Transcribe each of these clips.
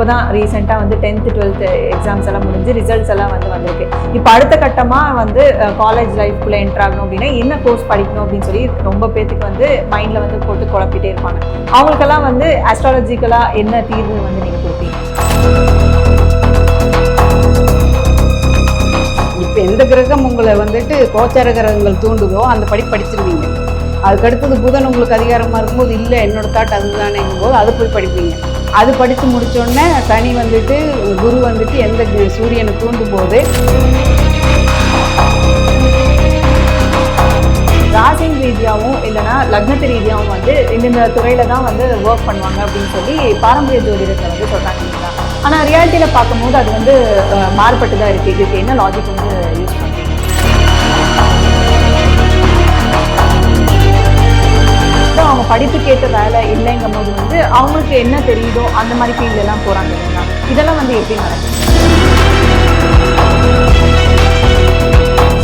இப்போ தான் ரீசெண்டாக வந்து டென்த்து டுவெல்த்து எக்ஸாம்ஸ் எல்லாம் முடிஞ்சு ரிசல்ட்ஸ் எல்லாம் வந்து வந்திருக்கு. இப்போ அடுத்த கட்டமாக வந்து காலேஜ் லைஃப்குள்ளே என்ட்ரு ஆகணும் அப்படின்னா என்ன கோர்ஸ் படிக்கணும் அப்படின்னு சொல்லி ரொம்ப பேத்துக்கு வந்து மைண்டில் வந்து போட்டு குழப்பிட்டே இருப்பாங்க. அவங்களுக்கெல்லாம் வந்து ஆஸ்ட்ராலஜிக்கலாக என்ன தீர்வு வந்து நீங்கள் கொடுப்பீங்க? இப்போ எந்த கிரகம் உங்களை வந்துட்டு கோச்சார கிரகங்கள் தூண்டுதோ அந்த படி படிச்சிருவீங்க. அதுக்கடுத்தது புதன் உங்களுக்கு அதிகாரமாக இருக்கும்போது இல்லை என்னோட தாட் அதுதானேங்கும் போது அது போய் படிப்பீங்க. அது படித்து முடித்தோடனே சனி வந்துட்டு குரு வந்துட்டு எந்த கு- சூரியனை தூண்டும் போது ராசின் ரீதியாகவும் இல்லைன்னா லக்னத்து ரீதியாகவும் வந்து இந்தந்த துறையில் தான் வந்து ஒர்க் பண்ணுவாங்க அப்படின்னு சொல்லி பாரம்பரிய ஜோதிடத்தை வந்து சொல்கிறாங்க ஆனால் ரியாலிட்டியில் பார்க்கும்போது அது வந்து மாறுபட்டு தான் இருக்குது இதுக்கு என்ன லாஜிக் வந்து யூஸ் பண்ணுறீங்க படிப்புக்கேற்ற வேலை இல்லைங்கும் போது வந்து அவங்களுக்கு என்ன தெரியுதோ அந்த மாதிரி ஃபீல்ட் எல்லாம் போகிறாங்க இல்லைங்களா? இதெல்லாம் வந்து எப்படி நடக்கும்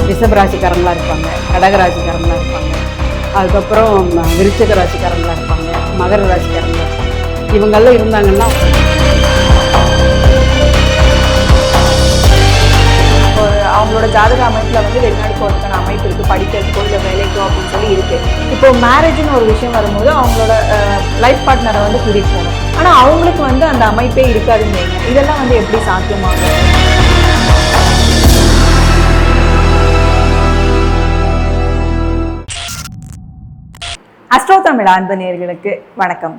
ரிஷபராசிக்காரங்களா இருப்பாங்க கடகராசிக்காரங்களா இருப்பாங்க அதுக்கப்புறம் விருச்சக ராசிக்காரங்களா இருப்பாங்க மகர ராசிக்காரங்களா இருப்பாங்க. இவங்கெல்லாம் இருந்தாங்கன்னா அவங்களோட ஜாதக அமைப்பில் வந்து வெளிநாடு போகிறதுக்கான அமைப்பு இருக்கு. படிக்கிறதுக்கோ இல்லை வேலைக்கோ அப்படின்னு சொல்லி இருக்கு. இப்போ மேரேஜ்னு ஒரு விஷயம் வரும்போது அவங்களோட லைஃப் பார்ட்னரை வந்து கூட்டிகிட்டு போகணும் ஆனா அவங்களுக்கு வந்து அந்த அமைப்பே இருக்காதுன்னு வைங்க. இதெல்லாம் வந்து எப்படி சாத்தியமாகும் அஸ்ட்ரோ தமிழ் அன்பு நேர்களுக்கு வணக்கம்.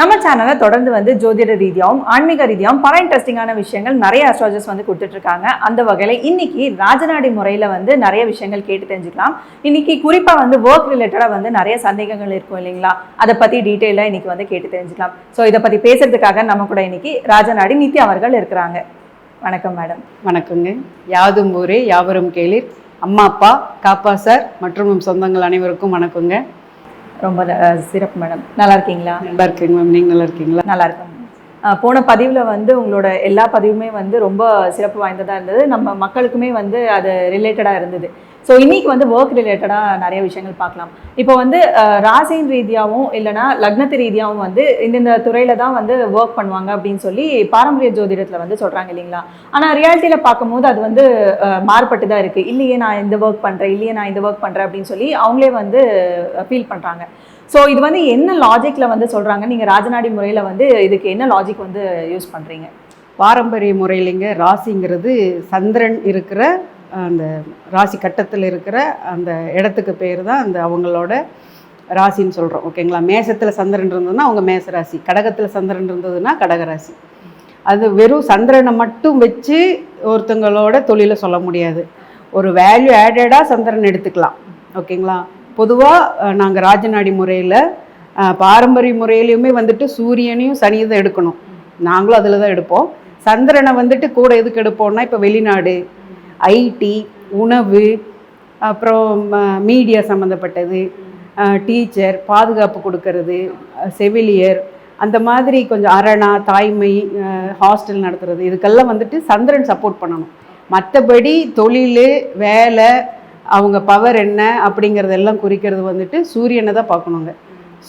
நம்ம சேனலை தொடர்ந்து வந்து ஜோதிட ரீதியாகவும் ஆன்மீக ரீதியாகவும் பல இன்ட்ரெஸ்டிங்கான விஷயங்கள் நிறைய அஸ்ட்ராலஜர்ஸ் வந்து கொடுத்துட்டு இருக்காங்க அந்த வகையில் இன்னைக்கு ராஜநாடி முறையில் வந்து நிறைய விஷயங்கள் கேட்டு தெரிஞ்சுக்கலாம். இன்னைக்கு குறிப்பாக வந்து ஒர்க் ரிலேட்டடாக வந்து நிறைய சந்தேகங்கள் இருக்கும் இல்லைங்களா? அதை பற்றி டீட்டெயிலாக இன்னைக்கு வந்து கேட்டு தெரிஞ்சுக்கலாம். ஸோ இதை பற்றி பேசுறதுக்காக நம்ம கூட இன்னைக்கு ராஜநாடி நித்யா அவர்கள் இருக்கிறாங்க. வணக்கம் மேடம் வணக்கங்க. யாதும் ஊரே யாவரும் கேளிர். அம்மா அப்பா காப்பா சார் மற்றும் உம் சொந்தங்கள் அனைவருக்கும் வணக்கங்க. ரொம்ப சிறப்பு மேடம். நல்லா இருக்கீங்களா நல்லா இருக்கீங்க மேம். நீங்கள் நல்லா இருக்கீங்களா நல்லா இருக்கும் அஹ் போன பதிவில் வந்து உங்களோட எல்லா பதிவுமே வந்து ரொம்ப சிறப்பு வாய்ந்ததாக இருந்தது. நம்ம மக்களுக்குமே வந்து அது ரிலேட்டடாக இருந்தது. ஸோ இன்னைக்கு வந்து ஒர்க் ரிலேட்டடாக நிறைய விஷயங்கள் பார்க்கலாம். இப்போ வந்து ராசியின் ரீதியாகவும் இல்லைனா லக்னத்து ரீதியாகவும் வந்து இந்தந்த துறையில் தான் வந்து ஒர்க் பண்ணுவாங்க அப்படின்னு சொல்லி பாரம்பரிய ஜோதிடத்தில் வந்து சொல்கிறாங்க இல்லைங்களா? ஆனால் ரியாலிட்டியில் பார்க்கும்போது அது வந்து மாறுபட்டு தான் இருக்குது இல்லையே நான் இந்த ஒர்க் பண்ணுறேன் இல்லையே நான் இந்த ஒர்க் பண்ணுறேன் அப்படின்னு சொல்லி அவங்களே வந்து ஃபீல் பண்ணுறாங்க ஸோ இது வந்து என்ன லாஜிக்கில் வந்து சொல்கிறாங்க நீங்கள் ராஜநாடி முறையில் வந்து இதுக்கு என்ன லாஜிக் வந்து யூஸ் பண்ணுறீங்க பாரம்பரிய முறையிலைங்க ராசிங்கிறது சந்திரன் இருக்கிற அந்த ராசி கட்டத்தில் இருக்கிற அந்த இடத்துக்கு பேர் தான் அந்த அவங்களோட ராசின்னு சொல்கிறோம் ஓகேங்களா? மேசத்தில் சந்திரன் இருந்ததுன்னா அவங்க மேச ராசி கடகத்தில் சந்திரன் இருந்ததுன்னா கடக ராசி. அது வெறும் சந்திரனை மட்டும் வச்சு ஒருத்தங்களோட தொழிலை சொல்ல முடியாது. ஒரு வேல்யூ ஆடடாக சந்திரன் எடுத்துக்கலாம் ஓகேங்களா? பொதுவாக நாங்கள் ராஜநாடி முறையில் பாரம்பரிய முறையிலையுமே வந்துட்டு சூரியனையும் சனியும் தான் எடுக்கணும். நாங்களும் அதில் தான் எடுப்போம். சந்திரனை வந்துட்டு கூட எதுக்கு எடுப்போம்னா இப்போ வெளிநாடு ஐடி உணவு அப்புறம் மீடியா சம்மந்தப்பட்டது டீச்சர் பாதுகாப்பு கொடுக்கறது செவிலியர் அந்த மாதிரி கொஞ்சம் அரணா தாய்மை ஹாஸ்டல் நடத்துறது இதுக்கெல்லாம் வந்துட்டு சந்திரன் சப்போர்ட் பண்ணணும். மற்றபடி தொழில் வேலை அவங்க பவர் என்ன அப்படிங்கிறதெல்லாம் குறிக்கிறது வந்துட்டு சூரியனை தான் பார்க்கணுங்க.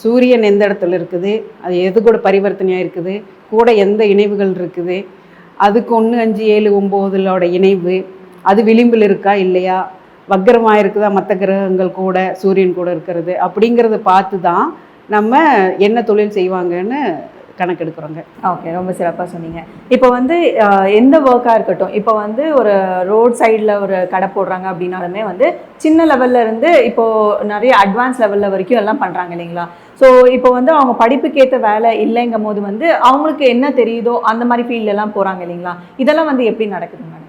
சூரியன் எந்த இடத்துல இருக்குது அது எது கூட பரிவர்த்தனையாக இருக்குது கூட எந்த இணைவுகள் இருக்குது அதுக்கு ஒன்று அஞ்சு ஏழு ஒம்போதுலோட இணைவு அது விளிம்பில் இருக்கா இல்லையா? வக்கரமாக இருக்குதா? மற்ற கிரகங்கள் கூட சூரியன் கூட இருக்கிறது. அப்படிங்கிறத பார்த்து தான் நம்ம என்ன தொழில் செய்வாங்கன்னு கணக்கெடுக்கிறோங்க. ஓகே ரொம்ப சிறப்பாக சொன்னீங்க. இப்போ வந்து எந்த ஒர்க்காக இருக்கட்டும் இப்போ வந்து ஒரு ரோட் சைடில் ஒரு கடை போடுறாங்க அப்படின்னாலுமே வந்து சின்ன லெவல்ல இருந்து இப்போது நிறைய அட்வான்ஸ் லெவலில் வரைக்கும் எல்லாம் பண்ணுறாங்க இல்லைங்களா? ஸோ இப்போ வந்து அவங்க படிப்புக்கேற்ற வேலை இல்லைங்கும் போது வந்து அவங்களுக்கு என்ன தெரியுதோ அந்த மாதிரி ஃபீல்டெல்லாம் போகிறாங்க இல்லைங்களா? இதெல்லாம் வந்து எப்படி நடக்குது மேடம்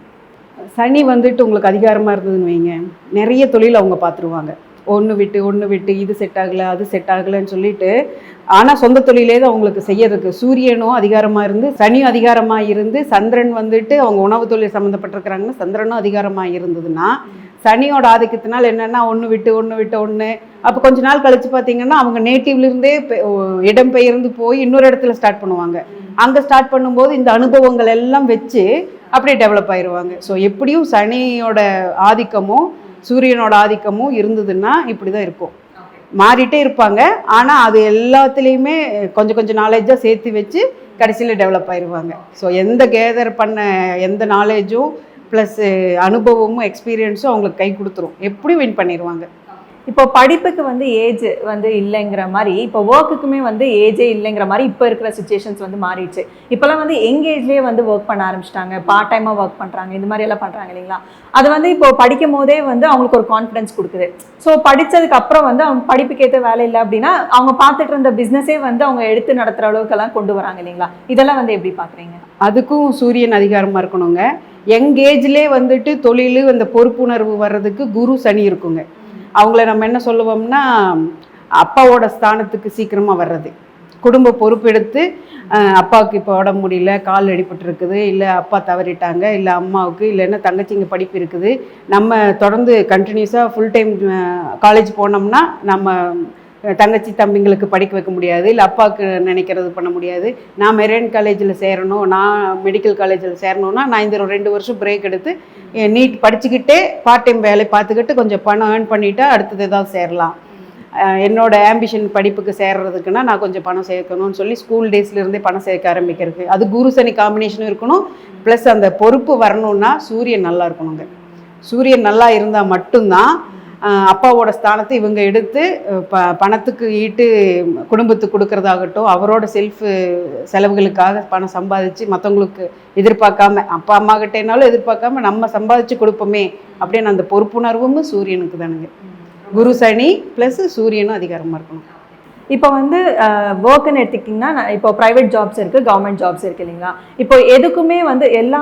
சனி வந்துட்டு உங்களுக்கு அதிகாரமாக இருந்ததுன்னு வைங்க. நிறைய தொழில் அவங்க பார்த்துருவாங்க. ஒன்று விட்டு ஒன்று விட்டு இது செட் ஆகலை அது செட் ஆகலைன்னு சொல்லிட்டு ஆனால் சொந்த தொழிலே தான் அவங்களுக்கு செய்யறதுக்கு. சூரியனும் அதிகாரமாக இருந்து சனியும் அதிகாரமாக இருந்து சந்திரன் வந்துட்டு அவங்க உணவு தொழில் சம்மந்தப்பட்டிருக்கிறாங்கன்னா சந்திரனும் அதிகாரமாக இருந்ததுன்னா சனியோட ஆதிக்கத்தினால் என்னென்னா ஒன்று விட்டு ஒன்று விட்டு ஒன்று அப்போ கொஞ்ச நாள் கழித்து பார்த்தீங்கன்னா அவங்க நேட்டிவ்லேருந்தே இடம் பெயர்ந்து போய் இன்னொரு இடத்துல ஸ்டார்ட் பண்ணுவாங்க. அங்கே ஸ்டார்ட் பண்ணும்போது இந்த அனுபவங்கள் எல்லாம் வச்சு அப்படியே டெவலப் ஆயிடுவாங்க ஸோ எப்படியும் சனியோட ஆதிக்கமும் சூரியனோட ஆதிக்கமும் இருந்ததுன்னா இப்படி தான் இருக்கும். மாறிட்டே இருப்பாங்க. ஆனால் அது எல்லாத்துலேயுமே கொஞ்சம் கொஞ்சம் நாலேஜாக சேர்த்து வச்சு கடைசியில் டெவலப் ஆயிடுவாங்க ஸோ எந்த கேதர் பண்ண எந்த நாலேஜும் ப்ளஸ் அனுபவமும் எக்ஸ்பீரியன்ஸும் அவங்களுக்கு கை கொடுத்துரும். எப்படியும் வின் பண்ணிடுவாங்க இப்போ படிப்புக்கு வந்து ஏஜ் வந்து இல்லைங்கிற மாதிரி இப்போ ஒர்க்குக்குமே வந்து ஏஜே இல்லைங்கிற மாதிரி இப்போ இருக்கிற சுச்சுவேஷன்ஸ் வந்து மாறிடுச்சு. இப்போலாம் வந்து யங் ஏஜ்லேயே வந்து ஒர்க் பண்ண ஆரம்பிச்சிட்டாங்க. பார்ட் டைமாக ஒர்க் பண்ணுறாங்க இந்த மாதிரி எல்லாம் பண்ணுறாங்க இல்லைங்களா? அது வந்து இப்போ படிக்கும் போதே வந்து அவங்களுக்கு ஒரு கான்ஃபிடன்ஸ் கொடுக்குது. ஸோ படித்ததுக்கு அப்புறம் வந்து அவங்க படிப்புக்கு ஏற்ற வேலை இல்லை அப்படின்னா அவங்க பார்த்துட்டு இருந்த பிஸ்னஸே வந்து அவங்க எடுத்து நடத்துகிற அளவுக்கெல்லாம் கொண்டு வராங்க இல்லைங்களா? இதெல்லாம் வந்து எப்படி பார்க்குறீங்க? அதுக்கும் சூரியன் அதிகாரமாக இருக்கணுங்க. யங் ஏஜ்லேயே வந்துட்டு தொழில் அந்த பொறுப்புணர்வு வர்றதுக்கு குரு சனி இருக்குங்க. அவங்கள நம்ம என்ன சொல்லுவோம்னா அப்பாவோட ஸ்தானத்துக்கு சீக்கிரமாக வர்றது. குடும்ப பொறுப்பெடுத்து அப்பாவுக்கு இப்போ உடம்பு முடியல கால் அடிபட்டுருக்குது இல்லை அப்பா தவறிட்டாங்க இல்லை அம்மாவுக்கு இல்லைன்னா தங்கச்சிங்க படிப்பு இருக்குது. நம்ம தொடர்ந்து கண்டினியூஸாக ஃபுல் டைம் காலேஜ் போனோம்னா நம்ம தங்கச்சி தம்பிங்களுக்கு படிக்க வைக்க முடியாது இல்லை அப்பாவுக்கு நினைக்கிறது பண்ண முடியாது. நான் மெரேன் காலேஜில் சேரணும் நான் மெடிக்கல் காலேஜில் சேரணும்னா நான் இந்த ரெண்டு வருஷம் பிரேக் எடுத்து நீட் படிச்சுக்கிட்டே பார்ட் டைம் வேலை பார்த்துக்கிட்டு கொஞ்சம் பணம் ஏர்ன் பண்ணிவிட்டு அடுத்தது தான் சேரலாம். என்னோடய என்னோட ஆம்பிஷன் படிப்புக்கு சேர்றதுக்குன்னா நான் கொஞ்சம் பணம் சேர்க்கணும்னு சொல்லி ஸ்கூல் டேஸ்லேருந்தே பணம் சேர்க்க ஆரம்பிக்கிறது. அது குரு சனி காம்பினேஷனும் இருக்கணும். ப்ளஸ் அந்த பொறுப்பு வரணும்னா சூரியன் நல்லா இருக்கணுங்க. சூரியன் நல்லா இருந்தால் மட்டும்தான் அப்பாவோட ஸ்தானத்தை இவங்க எடுத்து ப பணத்துக்கு ஈட்டு குடும்பத்துக்கு கொடுக்கறதாகட்டும் அவரோட செல்ஃப் செலவுகளுக்காக பணம் சம்பாதிச்சு மற்றவங்களுக்கு எதிர்பார்க்காம அப்பா அம்மா கிட்டேனாலும் எதிர்பார்க்காம நம்ம சம்பாதிச்சு கொடுப்போமே அப்படின்னு அந்த பொறுப்புணர்வும் சூரியனுக்கு தானுங்க குரு சனி ப்ளஸ் சூரியனும் அதிகாரமாக இருக்கணும். இப்போ வந்து ஒர்க்குன்னு எடுத்துக்கிட்டிங்கன்னா இப்போ ப்ரைவேட் ஜாப்ஸ் இருக்குது கவர்மெண்ட் ஜாப்ஸ் இருக்குது இல்லைங்களா? இப்போ எதுக்குமே வந்து எல்லா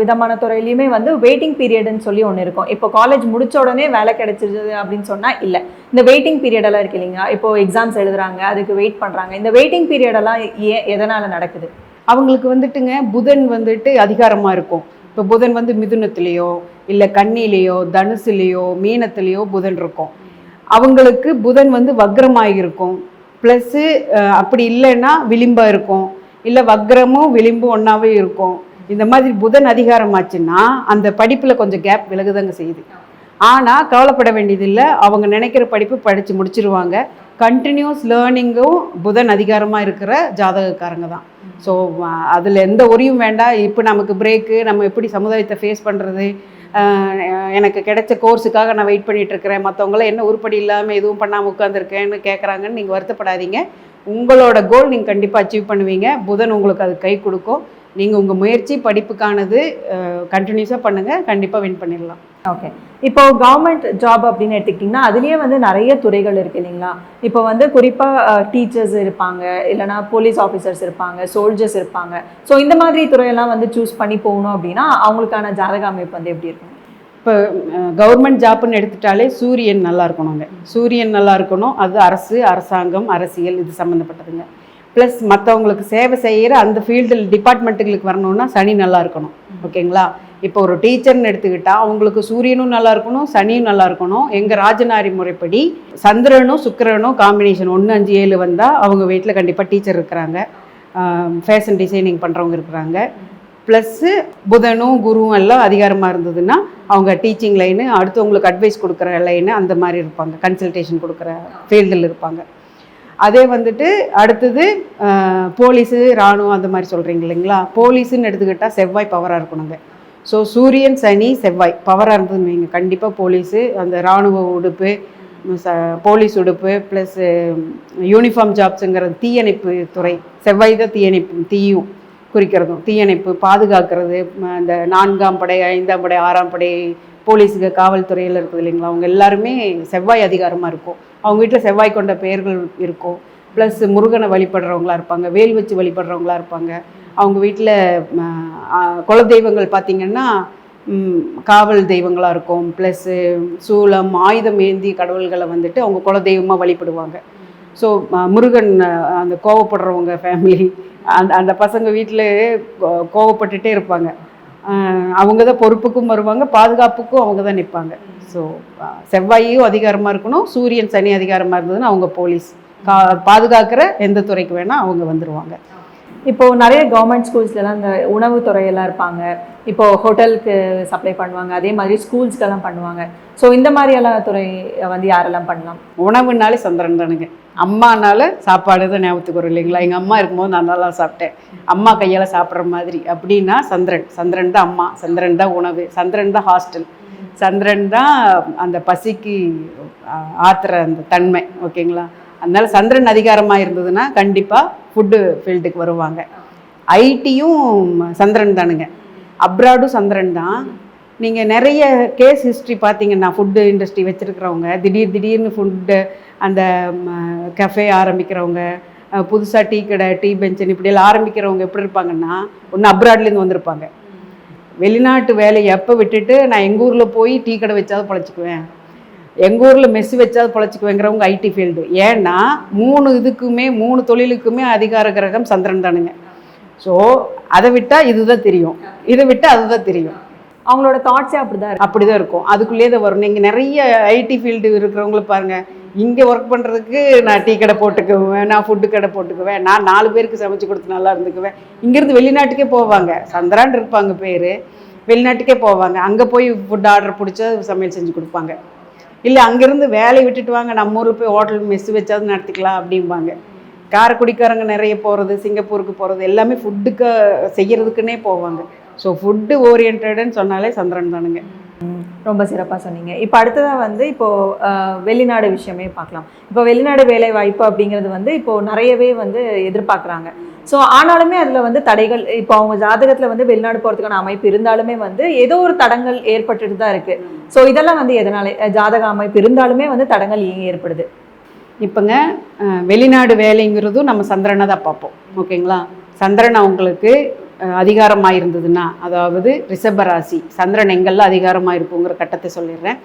விதமான துறையிலையுமே வந்து வெயிட்டிங் பீரியடுன்னு சொல்லி ஒன்று இருக்கும். இப்போ காலேஜ் முடிச்ச உடனே வேலை கிடைச்சிருது அப்படின்னு சொன்னால் இல்லை. இந்த வெயிட்டிங் பீரியடெல்லாம் இருக்கு இல்லைங்களா? இப்போ எக்ஸாம்ஸ் எழுதுறாங்க அதுக்கு வெயிட் பண்ணுறாங்க இந்த வெயிட்டிங் பீரியடெல்லாம் ஏன் எதனால் நடக்குது? அவங்களுக்கு வந்துட்டுங்க புதன் வந்துட்டு அதிகாரமாக இருக்கும். இப்போ புதன் வந்து மிதுனத்துலேயோ இல்லை கண்ணிலேயோ தனுசுலேயோ மீனத்துலேயோ புதன் இருக்கும். அவங்களுக்கு புதன் வந்து வக்ரமாக இருக்கும் ப்ளஸ்ஸு அப்படி இல்லைன்னா விளிம்பாக இருக்கும். இல்லை வக்ரமும் விளிம்பும் ஒன்றாவே இருக்கும். இந்த மாதிரி புதன் அதிகாரம் ஆச்சுன்னா அந்த படிப்பில் கொஞ்சம் கேப் விலகுதாங்க செய்யுது. ஆனால் கவலைப்பட வேண்டியதில்லை. அவங்க நினைக்கிற படிப்பு படித்து முடிச்சிருவாங்க. கண்டினியூஸ் லேர்னிங்கும் புதன் அதிகாரமாக இருக்கிற ஜாதகக்காரங்க தான். ஸோ அதில் எந்த ஒரியும் வேண்டாம். இப்போ நமக்கு பிரேக்கு நம்ம எப்படி சமுதாயத்தை ஃபேஸ் பண்ணுறது எனக்கு கிடைச்ச கோர்ஸுக்காக நான் வெயிட் பண்ணிகிட்ருக்கிறேன் மற்றவங்களாம் என்ன உருப்படி இல்லாமல் எதுவும் பண்ணாமல் உட்காந்துருக்கேன்னு கேட்குறாங்கன்னு நீங்கள் வருத்தப்படாதீங்க. உங்களோட கோல் நீங்கள் கண்டிப்பாக அச்சீவ் பண்ணுவீங்க. புதன் உங்களுக்கு அது கை கொடுக்கும். நீங்கள் உங்கள் முயற்சி படிப்புக்கானது கண்டினியூஸாக பண்ணுங்கள் கண்டிப்பாக வின் பண்ணிடலாம். ஓகே இப்போ கவர்மெண்ட் ஜாப் அப்படின்னு எடுத்துக்கிட்டிங்கன்னா அதுலேயே வந்து நிறைய துறைகள் இருக்கு இல்லைங்களா? இப்போ வந்து குறிப்பாக டீச்சர்ஸ் இருப்பாங்க இல்லைனா போலீஸ் ஆஃபீஸர்ஸ் இருப்பாங்க சோல்ஜர்ஸ் இருப்பாங்க. ஸோ இந்த மாதிரி துறையெல்லாம் வந்து சூஸ் பண்ணி போகணும் அப்படின்னா அவங்களுக்கான ஜாதக அமைப்பு வந்து எப்படி இருக்கும்? இப்போ கவர்மெண்ட் ஜாப்னு எடுத்துட்டாலே சூரியன் நல்லா இருக்கணுங்க சூரியன் நல்லா இருக்கணும். அது அரசு அரசாங்கம் அரசியல் இது சம்மந்தப்பட்டதுங்க ப்ளஸ் மற்றவங்களுக்கு சேவை செய்கிற அந்த ஃபீல்டில் டிபார்ட்மெண்ட்டுகளுக்கு வரணும்னா சனி நல்லா இருக்கணும். ஓகேங்களா இப்போ ஒரு டீச்சர்னு எடுத்துக்கிட்டா அவங்களுக்கு சூரியனும் நல்லா இருக்கணும் சனியும் நல்லா இருக்கணும். எங்கள் ராஜநாரி முறைப்படி சந்திரனும் சுக்கிரனும் காம்பினேஷன் ஒன்று அஞ்சு ஏழு வந்தால் அவங்க வீட்டில் கண்டிப்பாக டீச்சர் இருக்கிறாங்க. ஃபேஷன் டிசைனிங் பண்ணுறவங்க இருக்கிறாங்க. ப்ளஸ்ஸு புதனும் குருவும் எல்லாம் அதிகாரமாக இருந்ததுன்னா அவங்க டீச்சிங் லைனு அடுத்தவங்களுக்கு அட்வைஸ் கொடுக்குற லைனு அந்த மாதிரி இருப்பாங்க. கன்சல்டேஷன் கொடுக்குற ஃபீல்டில் இருப்பாங்க. அதே வந்துட்டு அடுத்தது போலீஸு இராணுவம் அந்த மாதிரி சொல்கிறீங்க இல்லைங்களா? போலீஸுன்னு எடுத்துக்கிட்டால் செவ்வாய் பவராக இருக்கணுங்க. ஸோ சூரியன் சனி செவ்வாய் பவராக இருந்ததுன்னு வைங்க. கண்டிப்பாக போலீஸு அந்த இராணுவ உடுப்பு ச போலீஸ் உடுப்பு ப்ளஸ் யூனிஃபார்ம் ஜாப்ஸுங்கிறது தீயணைப்பு துறை. செவ்வாய் தான் தீயணைப்பு தீயும் குறிக்கிறதும். தீயணைப்பு பாதுகாக்கிறது அந்த நான்காம் படை ஐந்தாம் படை ஆறாம் படை போலீஸுக்கு காவல்துறையில் இருக்குது இல்லைங்களா? அவங்க எல்லாருமே செவ்வாய் அதிகாரமாக இருக்கும். அவங்க வீட்டில் செவ்வாய் கொண்ட பெயர்கள் இருக்கும். ப்ளஸ் முருகனை வழிபடுறவங்களா இருப்பாங்க வேல் வச்சு வழிபடுறவங்களா இருப்பாங்க. அவங்க வீட்டில் குலதெய்வங்கள் பார்த்திங்கன்னா காவல் தெய்வங்களாக இருக்கும். ப்ளஸ்ஸு சூலம் ஆயுதம் ஏந்தி கடவுள்களை வந்துட்டு அவங்க குலதெய்வமாக வழிபடுவாங்க. ஸோ முருகன் அந்த கோவப்படுறவங்க ஃபேமிலி அந்த அந்த பசங்க வீட்டில் கோவப்பட்டுட்டே இருப்பாங்க. அவங்க தான் பொறுப்புக்கும் வருவாங்க பாதுகாப்புக்கும் அவங்க தான் நிற்பாங்க ஸோ செவ்வாயும் அதிகாரமாக இருக்கணும் சூரியன் சனி அதிகாரமாக இருந்ததுன்னா அவங்க போலீஸ் கா பாதுகாக்கிற எந்த துறைக்கு வேணால் அவங்க வந்துடுவாங்க இப்போது நிறைய கவர்மெண்ட் ஸ்கூல்ஸ்லாம் இந்த உணவு துறையெல்லாம் இருப்பாங்க. இப்போது ஹோட்டலுக்கு சப்ளை பண்ணுவாங்க. அதே மாதிரி ஸ்கூல்ஸ்க்கெல்லாம் பண்ணுவாங்க. ஸோ இந்த மாதிரியெல்லாம் துறை வந்து யாரெல்லாம் பண்ணலாம்? உணவுனாலே சந்திரன் தானுங்க. அம்மானால சாப்பாடு தான் ஞாபகத்துக்கு வரும் இல்லைங்களா? எங்கள் அம்மா இருக்கும்போது நான் நல்லா சாப்பிட்டேன். அம்மா கையால் சாப்பிட்ற மாதிரி அப்படின்னா சந்திரன். சந்திரன் தான் அம்மா. சந்திரன் தான் உணவு. சந்திரன் தான் ஹாஸ்டல் சந்திரன் தான் அந்த பசிக்கு ஆத்துற அந்த தன்மை. ஓகேங்களா? அதனால சந்திரன் அதிகாரமாக இருந்ததுன்னா கண்டிப்பாக ஃபுட்டு ஃபீல்டுக்கு வருவாங்க. ஐடியும் சந்திரன் தானுங்க. அப்ராடும் சந்திரன் தான். நீங்கள் நிறைய கேஸ் ஹிஸ்ட்ரி பார்த்தீங்கன்னா ஃபுட்டு இண்டஸ்ட்ரி வச்சுருக்கிறவங்க திடீர் திடீர்னு ஃபுட்டு அந்த கஃபே ஆரம்பிக்கிறவங்க புதுசாக டீ கடை டீ பெஞ்சன் இப்படியெல்லாம் ஆரம்பிக்கிறவங்க எப்படி இருப்பாங்கன்னா ஒன்று அப்ராட்லேருந்து வந்திருப்பாங்க. வெளிநாட்டு வேலையை எப்போ விட்டுட்டு நான் எங்கள் ஊரில் போய் டீ கடை வச்சாவது பழச்சிக்குவேன். எங்கள் ஊரில் மெஸ் வச்சாவது பொழைச்சிக்குவேங்கிறவங்க ஐடி ஃபீல்டு ஏன்னா மூணு இதுக்குமே மூணு தொழிலுக்குமே அதிகார கிரகம் சந்திரன் தானுங்க. ஸோ அதை விட்டால் இதுதான் தெரியும். இதை விட்டால் அதுதான் தெரியும். அவங்களோட தாட்ஸே அப்படிதான் இருக்கு. அப்படிதான் இருக்கும். அதுக்குள்ளேயே தான் வரும். நீங்கள் நிறைய ஐடி ஃபீல்டு இருக்கிறவங்கள பாருங்க. இங்கே ஒர்க் பண்ணுறதுக்கு நான் டீ கடை போட்டுக்குவேன் நான் ஃபுட்டு கடை போட்டுக்குவேன் நான் நாலு பேருக்கு சமைச்சு கொடுத்து நல்லா இருந்துக்குவேன். இங்கேருந்து வெளிநாட்டுக்கே போவாங்க. சந்திரான் இருப்பாங்க பேர். வெளிநாட்டுக்கே போவாங்க. அங்கே போய் ஃபுட் ஆர்டர் பிடிச்சா சமையல் செஞ்சு கொடுப்பாங்க. இல்லை அங்கேருந்து வேலையை விட்டுட்டு வாங்க நம்ம ஊரில் போய் ஹோட்டல் மெஸ் வச்சாவது நடத்திக்கலாம் அப்படிம்பாங்க. காரைக்குடிக்காரங்க நிறைய போகிறது சிங்கப்பூருக்கு போகிறது எல்லாமே ஃபுட்டுக்கு செய்கிறதுக்குன்னே போவாங்க. ஸோ ஃபுட்டு ஓரியன்டுன்னு சொன்னாலே சந்திரன் தானுங்க. ரொம்ப சிறப்பாக சொன்னீங்க. இப்போ அடுத்ததாக வந்து இப்போது வெளிநாடு விஷயமே பார்க்கலாம். இப்போ வெளிநாடு வேலை வாய்ப்பு அப்படிங்கிறது வந்து இப்போது நிறையவே வந்து எதிர்பார்க்குறாங்க. ஸோ ஆனாலுமே அதில் வந்து தடைகள் இப்போ அவங்க ஜாதகத்தில் வந்து வெளிநாடு போகிறதுக்கான அமைப்பு இருந்தாலுமே வந்து ஏதோ ஒரு தடங்கள் ஏற்பட்டுட்டு தான் இருக்கு. ஸோ இதெல்லாம் வந்து எதனால ஜாதக அமைப்பு இருந்தாலுமே வந்து தடங்கள் ஏன் ஏற்படுது. இப்போங்க வெளிநாடு வேலைங்கிறதும் நம்ம சந்திரனை தான் பார்ப்போம். ஓகேங்களா? சந்திரன் அவங்களுக்கு அதிகாரமாக இருந்ததுன்னா அதாவது ரிஷப ராசி. சந்திரன் எங்கெல்லாம் அதிகாரமாக இருக்குங்கிற கட்டத்தை சொல்லிடுறேன்.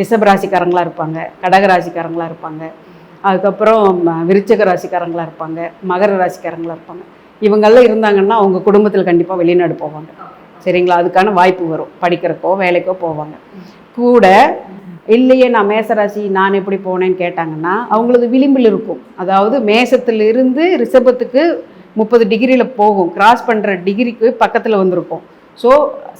ரிஷபராசிக்காரங்களாக இருப்பாங்க கடகராசிக்காரங்களாக இருப்பாங்க. அதுக்கப்புறம் விருச்சக ராசிக்காரங்களாக இருப்பாங்க மகர ராசிக்காரங்களாக இருப்பாங்க. இவங்கெல்லாம் இருந்தாங்கன்னா அவங்க குடும்பத்தில் கண்டிப்பாக வெளிநாடு போவாங்க. சரிங்களா? அதுக்கான வாய்ப்பு வரும். படிக்கிறக்கோ வேலைக்கோ போவாங்க. கூட இல்லையே நான் மேசராசி நான் எப்படி போனேன்னு கேட்டாங்கன்னா அவங்களது விளிம்பில் இருக்கும். அதாவது மேசத்திலிருந்து ரிஷபத்துக்கு முப்பது டிகிரியில் போகும். கிராஸ் பண்ணுற டிகிரிக்கு பக்கத்தில் வந்திருக்கும். ஸோ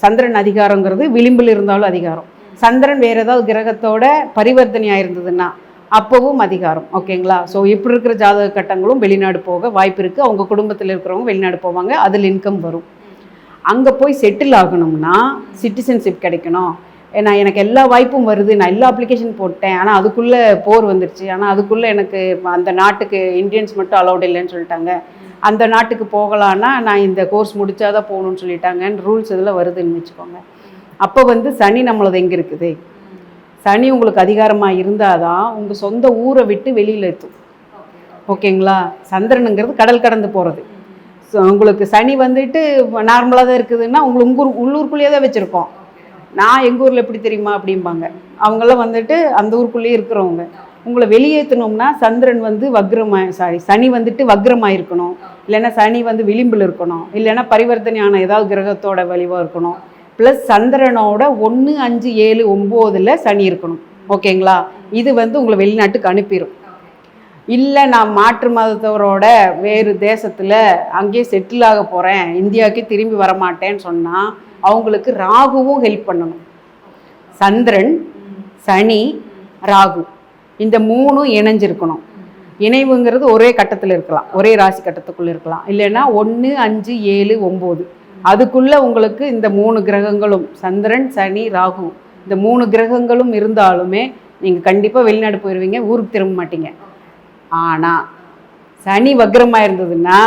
சந்திரன் அதிகாரங்கிறது விளிம்பில் இருந்தாலும் அதிகாரம். சந்திரன் வேறு ஏதாவது கிரகத்தோட பரிவர்த்தனையாக இருந்ததுன்னா அப்போவும் அதிகாரம் ஓகேங்களா? ஸோ இப்படி இருக்கிற ஜாதக கட்டங்களும் வெளிநாடு போக வாய்ப்பு இருக்குது அவங்க குடும்பத்தில் இருக்கிறவங்க வெளிநாடு போவாங்க அதில் இன்கம் வரும். அங்கே போய் செட்டில் ஆகணும்னா சிட்டிசன்ஷிப் கிடைக்கணும். ஏன்னா எனக்கு எல்லா வாய்ப்பும் வருது. நான் எல்லா அப்ளிகேஷன் போட்டேன். ஆனால் அதுக்குள்ளே போர் வந்துருச்சு. ஆனால் அதுக்குள்ளே எனக்கு அந்த நாட்டுக்கு இந்தியன்ஸ் மட்டும் அலௌட் இல்லைன்னு சொல்லிட்டாங்க. அந்த நாட்டுக்கு போகலான்னா நான் இந்த கோர்ஸ் முடித்தாதான் போகணும்னு சொல்லிட்டாங்கன்னு ரூல்ஸ் இதில் வருதுன்னு வச்சுக்கோங்க. அப்போ வந்து சனி நம்மளது எங்கே இருக்குது? சனி உங்களுக்கு அதிகாரமாக இருந்தால் தான் உங்கள் சொந்த ஊரை விட்டு வெளியில் எத்தும். ஓகேங்களா? சந்திரனுங்கிறது கடல் கடந்து போகிறது ஸோ உங்களுக்கு சனி வந்துட்டு நார்மலாக தான் இருக்குதுன்னா உங்களை உங்கூர் உள்ளூருக்குள்ளேயே தான் வச்சுருக்கோம். நான் எங்கள் ஊரில் எப்படி தெரியுமா? அப்படிம்பாங்க. அவங்களாம் வந்துட்டு அந்த ஊருக்குள்ளேயே இருக்கிறவங்க. உங்களை வெளியேற்றணும்னா சந்திரன் வந்து வக்ரமாக சாரி சனி வந்துட்டு வக்ரமாக இருக்கணும் இல்லைன்னா சனி வந்து விளிம்பில் இருக்கணும். இல்லைன்னா பரிவர்த்தனையான ஏதாவது கிரகத்தோட வலிவாக இருக்கணும். ப்ளஸ் சந்திரனோட ஒன்று அஞ்சு ஏழு ஒம்போதில் சனி இருக்கணும். ஓகேங்களா? இது வந்து உங்களை வெளிநாட்டுக்கு அனுப்பிடும் இல்லை நான் மாற்று மதத்தவரோட வேறு தேசத்தில் அங்கேயே செட்டில் ஆக போகிறேன் இந்தியாவுக்கே திரும்பி வர மாட்டேன்னு சொன்னால் அவங்களுக்கு ராகுவும் ஹெல்ப் பண்ணணும். சந்திரன் சனி ராகு. இந்த மூணும் இணைஞ்சிருக்கணும். இணைவுங்கிறது ஒரே கட்டத்தில் இருக்கலாம். ஒரே ராசி கட்டத்துக்குள்ளே இருக்கலாம். இல்லைன்னா ஒன்று அஞ்சு ஏழு ஒம்பது. அதுக்குள்ளே உங்களுக்கு இந்த மூணு கிரகங்களும் சந்திரன் சனி ராகு இந்த மூணு கிரகங்களும் இருந்தாலுமே நீங்கள் கண்டிப்பாக வெளிநாடு போயிடுவீங்க ஊருக்கு திரும்ப மாட்டீங்க. ஆனால் சனி வக்ரமாக இருந்ததுன்னா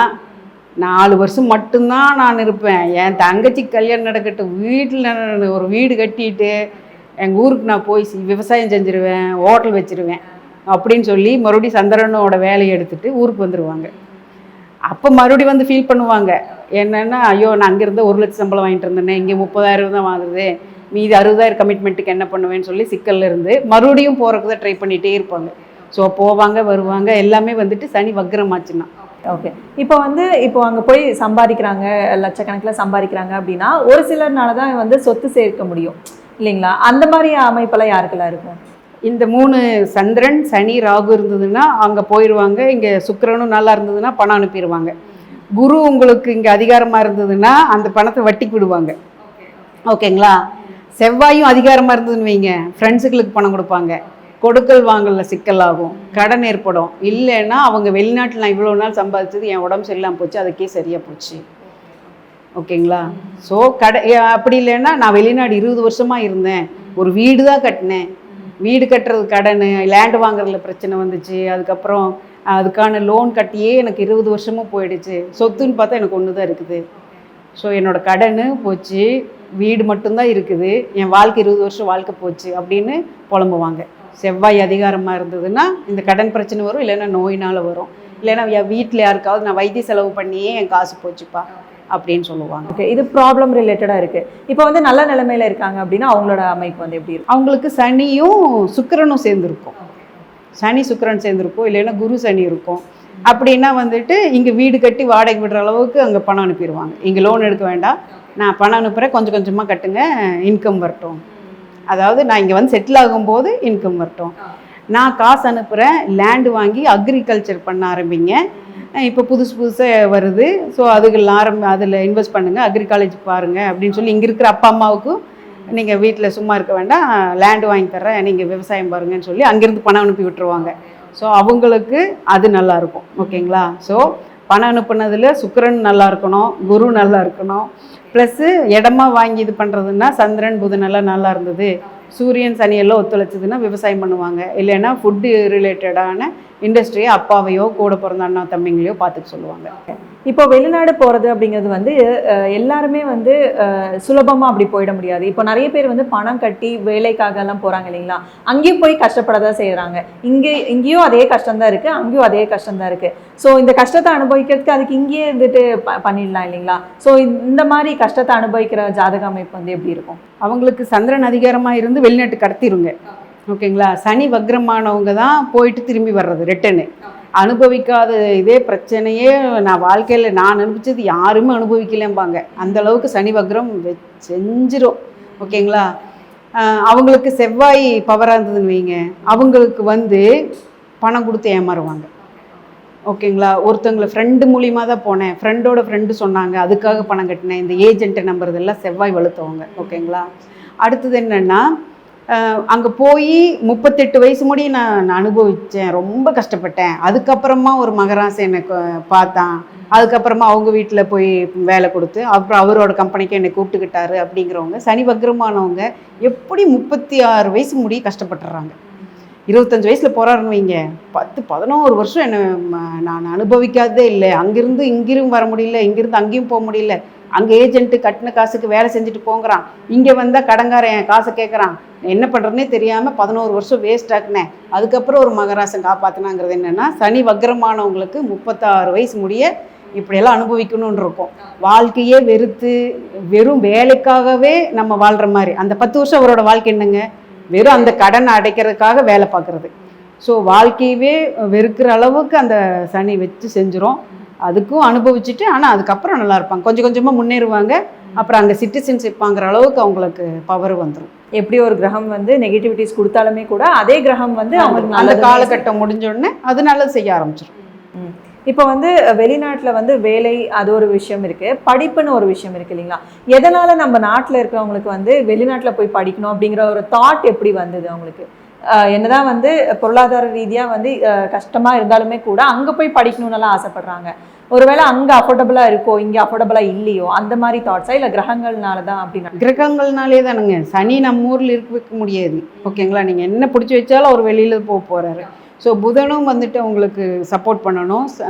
நாலு வருஷம் மட்டும்தான் நான் இருப்பேன். என் தங்கச்சி கல்யாணம் நடக்கட்டும் வீட்டில் நான் ஒரு வீடு கட்டிட்டு எங்கள் ஊருக்கு நான் போய் விவசாயம் செஞ்சுருவேன் ஹோட்டல் வச்சுருவேன் அப்படின்னு சொல்லி மறுபடியும் சந்திரனோட வேலையை எடுத்துகிட்டு ஊருக்கு வந்துடுவாங்க அப்போ மறுபடியும் வந்து ஃபீல் பண்ணுவாங்க. என்னென்னா ஐயோ நான் அங்கேருந்து ஒரு லட்சம் சம்பளம் வாங்கிட்டு இருந்தேனே இங்கே முப்பதாயிரம் தான் வாங்குது மீதி அறுபதாயிரம் கமிட்மெண்ட்டுக்கு என்ன பண்ணுவேன்னு சொல்லி சிக்கல்ல இருந்து மறுபடியும் போகிறக்கு தான் ட்ரை பண்ணிகிட்டே இருப்பாங்க. ஸோ போவாங்க வருவாங்க எல்லாமே வந்துட்டு சனி வக்ரமாச்சுன்னா. ஓகே இப்போ வந்து இப்போ அங்கே போய் சம்பாதிக்கிறாங்க லட்சக்கணக்கில் சம்பாதிக்கிறாங்க அப்படின்னா ஒரு சிலர்னால தான் வந்து சொத்து சேர்க்க முடியும் இல்லைங்களா? அந்த மாதிரி அமைப்பெல்லாம் யாருக்கெல்லாம் இருக்கும்? இந்த மூணு சந்திரன் சனி ராகு இருந்ததுன்னா அங்கே போயிடுவாங்க இங்கே சுக்கிரனும் நல்லா இருந்ததுன்னா பணம் அனுப்பிடுவாங்க குரு உங்களுக்கு இங்கே அதிகாரமாக இருந்ததுன்னா அந்த பணத்தை வட்டிக்கு விடுவாங்க. ஓகேங்களா? செவ்வாயும் அதிகாரமாக இருந்ததுன்னு வைங்க. ஃப்ரெண்ட்ஸுகளுக்கு பணம் கொடுப்பாங்க. கொடுக்கல் வாங்கல சிக்கலாகும் கடன் ஏற்படும். இல்லைன்னா அவங்க வெளிநாட்டில் நான் இவ்வளோ நாள் சம்பாதிச்சது என் உடம்பு சரியில்லாமல் போச்சு அதுக்கே சரியாக போச்சு. ஓகேங்களா? ஸோ கடை அப்படி இல்லைன்னா நான் வெளிநாடு இருபது வருஷமாக இருந்தேன். ஒரு வீடு தான் கட்டினேன். வீடு கட்டுறது கடன் லேண்டு வாங்குறதுல பிரச்சனை வந்துச்சு. அதுக்கப்புறம் அதுக்கான லோன் கட்டியே எனக்கு இருபது வருஷமும் போயிடுச்சு. சொத்துன்னு பார்த்தா எனக்கு ஒன்று தான் இருக்குது. ஸோ என்னோட கடன் போச்சு. வீடு மட்டும்தான் இருக்குது. என் வாழ்க்கை இருபது வருஷம் வாழ்க்கை போச்சு அப்படின்னு புலம்புவாங்க. செவ்வாய் அதிகாரமாக இருந்ததுன்னா இந்த கடன் பிரச்சனை வரும் இல்லைன்னா நோயினால் வரும். இல்லைன்னா என் வீட்டில் யாருக்காவது நான் வைத்திய செலவு பண்ணியே என் காசு போச்சுப்பா அப்படின்னு சொல்லுவாங்க. ஓகே இது ப்ராப்ளம் ரிலேட்டடாக இருக்கு. இப்போ வந்து நல்ல நிலைமையில இருக்காங்க அப்படின்னா அவங்களோட அமைப்பு வந்து எப்படி இருக்கும்? அவங்களுக்கு சனியும் சுக்கிரனும் சேர்ந்துருக்கும். சனி சுக்கிரன் சேர்ந்துருக்கும் இல்லைன்னா குரு சனி இருக்கும் அப்படின்னா வந்துட்டு இங்கே வீடு கட்டி வாடகை விடுற அளவுக்கு அங்கே பணம் அனுப்பிடுவாங்க. இங்கே லோன் எடுக்க வேண்டாம். நான் பணம் அனுப்புகிறேன் கொஞ்சம் கொஞ்சமாக கட்டுங்க. இன்கம் வரட்டும். அதாவது நான் இங்கே வந்து செட்டில் ஆகும்போது இன்கம் வரட்டும். நான் காசு அனுப்புகிறேன் லேண்டு வாங்கி அக்ரிகல்ச்சர் பண்ண ஆரம்பிங்க. இப்போ புதுசு புதுசாக வருது. ஸோ அதுகள் ஆரம்பி அதில் இன்வெஸ்ட் பண்ணுங்கள் அக்ரிகாலேஜ் பாருங்கள் அப்படின்னு சொல்லி இங்கே இருக்கிற அப்பா அம்மாவுக்கும் நீங்கள் வீட்டில் சும்மா இருக்க வேண்டாம். லேண்டு வாங்கி தர்றேன். நீங்கள் விவசாயம் பாருங்கன்னு சொல்லி அங்கேருந்து பணம் அனுப்பி விட்டுருவாங்க. ஸோ அவங்களுக்கு அது நல்லா இருக்கும். ஓகேங்களா? ஸோ பணம் அனுப்புனதில் சுக்கரன் நல்லா இருக்கணும். குரு நல்லா இருக்கணும். ப்ளஸ்ஸு இடமா வாங்கி இது பண்ணுறதுன்னா சந்திரன் புதன் எல்லாம் நல்லா இருந்தது. சூரியன் சனியெல்லாம் ஒத்துழைச்சதுன்னா விவசாயம் பண்ணுவாங்க. இல்லைன்னா ஃபுட்டு ரிலேட்டடான இண்டஸ்ட்ரியை அப்பாவையோ கூட பிறந்த அண்ணா தம்பிங்களையோ பார்த்துக்க சொல்லுவாங்க. இப்போ வெளிநாடு போகிறது அப்படிங்கிறது வந்து எல்லாருமே வந்து சுலபமாக அப்படி போயிட முடியாது. இப்போ நிறைய பேர் வந்து பணம் கட்டி வேலைக்காக எல்லாம் போகிறாங்க இல்லைங்களா? அங்கேயும் போய் கஷ்டப்பட தான் செய்கிறாங்க இங்கே இங்கேயும் அதே கஷ்டம் தான் இருக்குது அங்கேயும் அதே கஷ்டம் தான் இருக்குது ஸோ இந்த கஷ்டத்தை அனுபவிக்கிறதுக்கு அதுக்கு இங்கேயே இருந்துட்டு ப- பண்ணிடலாம் இல்லைங்களா? ஸோ இந்த மாதிரி கஷ்டத்தை அனுபவிக்கிற ஜாதக அமைப்பு வந்து எப்படி இருக்கும்? அவங்களுக்கு சந்திரன் அதிகாரமாக இருந்து வெளிநாட்டு கடத்திருங்க. ஓகேங்களா? சனி வக்ரமானவங்க தான் போயிட்டு திரும்பி வர்றது ரிட்டனு அனுபவிக்காத இதே பிரச்சனையே நான் வாழ்க்கையில் நான் அனுபவிச்சது யாருமே அனுபவிக்கலம்பாங்க. அந்தளவுக்கு சனி வக்ரம் வெ- செஞ்சிடும் ஓகேங்களா? அவங்களுக்கு செவ்வாய் பவராக இருந்ததுன்னு வைங்க. அவங்களுக்கு வந்து பணம் கொடுத்து ஏமாறுவாங்க. ஓகேங்களா? ஒருத்தவங்களை ஃப்ரெண்டு மூலியமாக தான் போனேன். ஃப்ரெண்டோட ஃப்ரெண்டு சொன்னாங்க. அதுக்காக பணம் கட்டினேன். இந்த ஏஜென்ட்டை நம்புறதெல்லாம் செவ்வாய் வலுத்தவங்க ஓகேங்களா? அடுத்தது என்னென்னா அங்கே போய் முப்பத்தெட்டு வயசு முடியும் நான் அனுபவித்தேன் ரொம்ப கஷ்டப்பட்டேன். அதுக்கப்புறமா ஒரு மகராசை எனக்கு பார்த்தான். அதுக்கப்புறமா அவங்க வீட்டில் போய் வேலை கொடுத்து அப்புறம் அவரோட கம்பெனிக்கு என்னை கூப்பிட்டுக்கிட்டாரு அப்படிங்கிறவங்க சனி வக்ரமானவங்க எப்படி முப்பத்தி ஆறு வயசு முடிய கஷ்டப்பட்டுறாங்க. இருபத்தஞ்சு வயசில் போகிறாருன்னு வைங்க. பத்து பதினோரு வருஷம் என்ன நான் அனுபவிக்காததே இல்லை. அங்கேருந்து இங்கிரும் வர முடியல இங்கேருந்து அங்கேயும் போக முடியல. அங்கே ஏஜென்ட்டு கட்டின காசுக்கு வேலை செஞ்சுட்டு போங்கிறான். இங்கே வந்தால் கடங்காரன் என் காசை கேட்குறான் என்ன பண்ணுறதுனே தெரியாமல் பதினோரு வருஷம் வேஸ்ட் ஆக்குனேன். அதுக்கப்புறம் ஒரு மகராசன் காப்பாற்றினாங்கிறது என்னென்னா சனி வக்ரமானவங்களுக்கு முப்பத்தாறு வயசு முடிய இப்படியெல்லாம் அனுபவிக்கணும்னு இருக்கும். வாழ்க்கையே வெறுத்து வெறும் வேலைக்காகவே நம்ம வாழ்கிற மாதிரி. அந்த பத்து வருஷம் அவரோட வாழ்க்கை என்னங்க? வெறும் அந்த கடனை அடைக்கிறதுக்காக வேலை பார்க்குறது. ஸோ வாழ்க்கையவே வெறுக்கிற அளவுக்கு அந்த சனி வச்சு செஞ்சிரும். அதுக்கும் அனுபவிச்சுட்டு ஆனால் அதுக்கப்புறம் நல்லா இருப்பாங்க. கொஞ்சம் கொஞ்சமாக முன்னேறுவாங்க. அப்புறம் அங்கே சிட்டிசன்ஷிப் வாங்குற அளவுக்கு அவங்களுக்கு பவர் வந்துடும் எப்படி ஒரு கிரகம் வந்து நெகட்டிவிட்டிஸ் கொடுத்தாலுமே கூட அதே கிரகம் வந்து அவங்களுக்கு அந்த காலகட்டம் முடிஞ்ச உடனே அது நல்லது செய்ய ஆரம்பிச்சிடும். இப்போ வந்து வெளிநாட்டில் வந்து வேலை அது ஒரு விஷயம் இருக்கு. படிப்புன்னு ஒரு விஷயம் இருக்கு இல்லைங்களா? எதனால நம்ம நாட்டில் இருக்கிறவங்களுக்கு வந்து வெளிநாட்டில் போய் படிக்கணும் அப்படிங்கிற ஒரு தாட் எப்படி வந்தது அவங்களுக்கு? என்னதான் வந்து பொருளாதார ரீதியாக வந்து கஷ்டமாக கஷ்டமா இருந்தாலுமே கூட அங்கே போய் படிக்கணும்னுலாம் ஆசைப்படுறாங்க. ஒருவேளை அங்கே அஃபோர்டபுளாக இருக்கோ இங்கே அஃபோர்டபுளாக இல்லையோ அந்த மாதிரி தாட்ஸா இல்லை கிரகங்கள்னால தான் அப்படின்னா கிரகங்கள்னாலே தானுங்க. சனி நம்ம ஊரில் இருக்க வைக்க முடியாது. ஓகேங்களா? நீங்கள் என்ன பிடிச்சி வச்சாலும் அவர் வெளியில் போக போகிறாரு ஸோ புதனும் வந்துட்டு உங்களுக்கு சப்போர்ட் பண்ணணும். ச-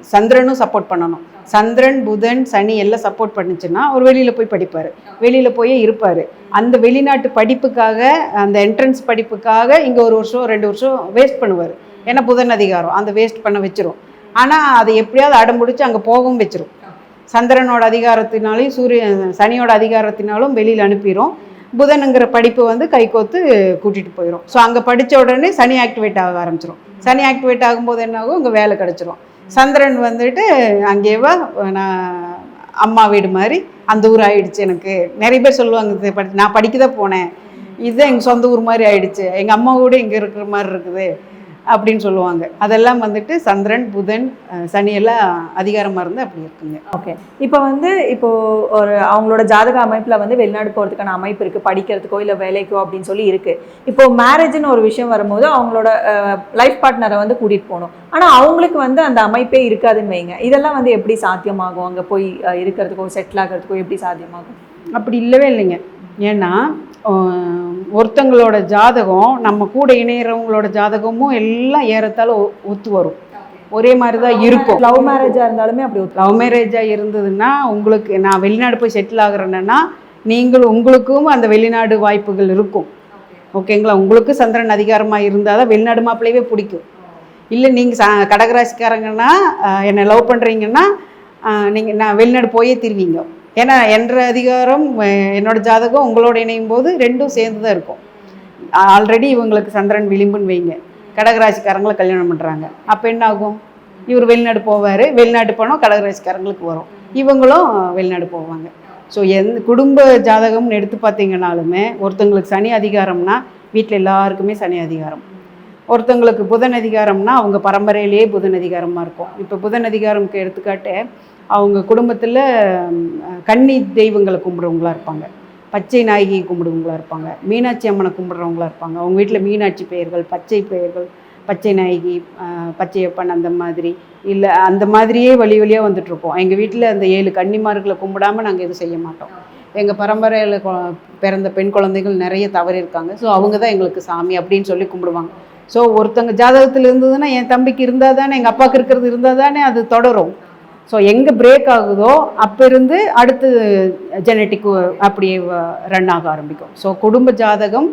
சந்திரனும் சப்போர்ட் பண்ணணும். சந்திரன் புதன் சனி எல்லாம் சப்போர்ட் பண்ணுச்சுன்னா அவர் வெளியில் போய் படிப்பார். வெளியில் போய் இருப்பார். அந்த வெளிநாட்டு படிப்புக்காக அந்த என்ட்ரன்ஸ் படிப்புக்காக இங்கே ஒரு வருஷம் ரெண்டு வருஷம் வேஸ்ட் பண்ணுவார். ஏன்னா புதன் அதிகாரம். அந்த வேஸ்ட் பண்ண வச்சிரும். ஆனால் அதை எப்படியாவது அடம் பிடிச்சி அங்கே போகவும் வச்சிரும். சந்திரனோட அதிகாரத்தினாலையும் சூரிய சனியோட அதிகாரத்தினாலும் வெளியில் அனுப்பிடும் புதனுங்கிற படிப்பு வந்து கைகோத்து கூட்டிகிட்டு போயிடும் ஸோ அங்கே படித்த உடனே சனி ஆக்டிவேட் ஆக ஆரம்பிச்சிடும் சனி ஆக்டிவேட் ஆகும்போது என்ன ஆகும்? இங்கே வேலை கிடச்சிரும். சந்திரன் வந்துட்டு அங்கேவா நான் அம்மா வீடு மாதிரி அந்த ஊர் ஆயிடுச்சு எனக்கு. நிறைய பேர் சொல்லுவாங்க "இது படி- நான் படிக்க தான் போனேன். இதுதான் எங்கள் சொந்த ஊர் மாதிரி ஆயிடுச்சு. எங்கள் அம்மா கூட இங்கே இருக்கிற மாதிரி இருக்குது. அப்படின்னு சொல்லுவாங்க. அதெல்லாம் வந்துட்டு சந்திரன் புதன் சனி எல்லாம் அதிகாரமாக இருந்து அப்படி இருக்குங்க. ஓகே. இப்போ வந்து இப்போ ஒரு அவங்களோட ஜாதக அமைப்புல வந்து வெளிநாடு போறதுக்கான அமைப்பு இருக்கு படிக்கிறதுக்கோ இல்ல வேலைக்கோ அப்படின்னு சொல்லி இருக்கு. இப்போ மேரேஜ்னு ஒரு விஷயம் வரும்போது அவங்களோட லைஃப் பார்ட்னரை வந்து கூட்டிட்டு போகணும். ஆனா அவங்களுக்கு வந்து அந்த அமைப்பே இருக்காதுன்னு வைங்க. இதெல்லாம் வந்து எப்படி சாத்தியமாகும்? அங்க போய் இருக்கிறதுக்கோ செட்டில் ஆகிறதுக்கோ எப்படி சாத்தியமாகும்? அப்படி இல்லவே இல்லைங்க. ஏன்னா ஒருத்தங்களோட ஜாதகம் நம்ம கூட இணையறவங்களோட ஜாதகமும் எல்லாம் ஏறத்தாழ ஒ- ஒத்து வரும். ஒரே மாதிரி தான் இருக்கும். லவ் மேரேஜா இருந்தாலுமே அப்படி லவ் மேரேஜாக இருந்ததுன்னா உங்களுக்கு நான் வெளிநாடு போய் செட்டில் ஆகுறேன்னா நீங்கள் உங்களுக்கும் அந்த வெளிநாடு வாய்ப்புகள் இருக்கும். ஓகேங்களா? உங்களுக்கு சந்திரன் அதிகாரமாக இருந்தால் தான் வெளிநாடு மாப்பிள்ளையவே பிடிக்கும். இல்லை நீங்கள் ச கடகராசிக்காரங்கன்னா என்னை லவ் பண்ணுறீங்கன்னா நீங்கள் நான் வெளிநாடு போயே திருவீங்க. ஏன்னா என்ற அதிகாரம் என்னோட ஜாதகம் உங்களோட இணையும் போது ரெண்டும் சேர்ந்து தான் இருக்கும். ஆல்ரெடி இவங்களுக்கு சந்திரன் விளிம்புன்னு வைங்க. கடகராசிக்காரங்களை கல்யாணம் பண்ணுறாங்க அப்போ என்ன ஆகும் இவர் வெளிநாடு போவார். வெளிநாட்டு பணம் கடகராசிக்காரங்களுக்கு வரும். இவங்களும் வெளிநாடு போவாங்க. ஸோ எந்த குடும்ப ஜாதகம்னு எடுத்து பார்த்தீங்கனாலுமே ஒருத்தங்களுக்கு சனி அதிகாரம்னா வீட்டில் எல்லாருக்குமே சனி அதிகாரம். ஒருத்தங்களுக்கு புதன் அதிகாரம்னா அவங்க பரம்பரையிலேயே புதன் அதிகாரமாக இருக்கும். இப்போ புதன் அதிகாரம்க்கு எடுத்துக்காட்டு அவங்க குடும்பத்தில் கன்னி தெய்வங்களை கும்பிடுறவங்களா இருப்பாங்க. பச்சை நாயகி கும்பிடுவங்களா இருப்பாங்க. மீனாட்சி அம்மனை கும்பிடுறவங்களா இருப்பாங்க. அவங்க வீட்டில் மீனாட்சி பெயர்கள் பச்சை பெயர்கள் பச்சை நாயகி பச்சையப்பன் அந்த மாதிரி இல்லை அந்த மாதிரியே வழி வழியாக வந்துட்டுருப்போம் எங்கள் வீட்டில் அந்த ஏழு கன்னிமார்களை கும்பிடாம நாங்கள் எதுவும் செய்ய மாட்டோம். எங்கள் பரம்பரையில் பிறந்த பெண் குழந்தைகள் நிறைய தவறு இருக்காங்க. ஸோ அவங்க தான் எங்களுக்கு சாமி அப்படின்னு சொல்லி கும்பிடுவாங்க. ஸோ ஒருத்தங்க ஜாதகத்தில் இருந்ததுன்னா என் தம்பிக்கு இருந்தால் தானே எங்கள் அப்பாவுக்கு இருக்கிறது இருந்தால் தானே அது தொடரும். ஸோ எங்கே பிரேக் ஆகுதோ அப்போ இருந்து அடுத்து ஜெனட்டிக் அப்படியே ரன் ஆக ஆரம்பிக்கும். ஸோ குடும்ப ஜாதகம்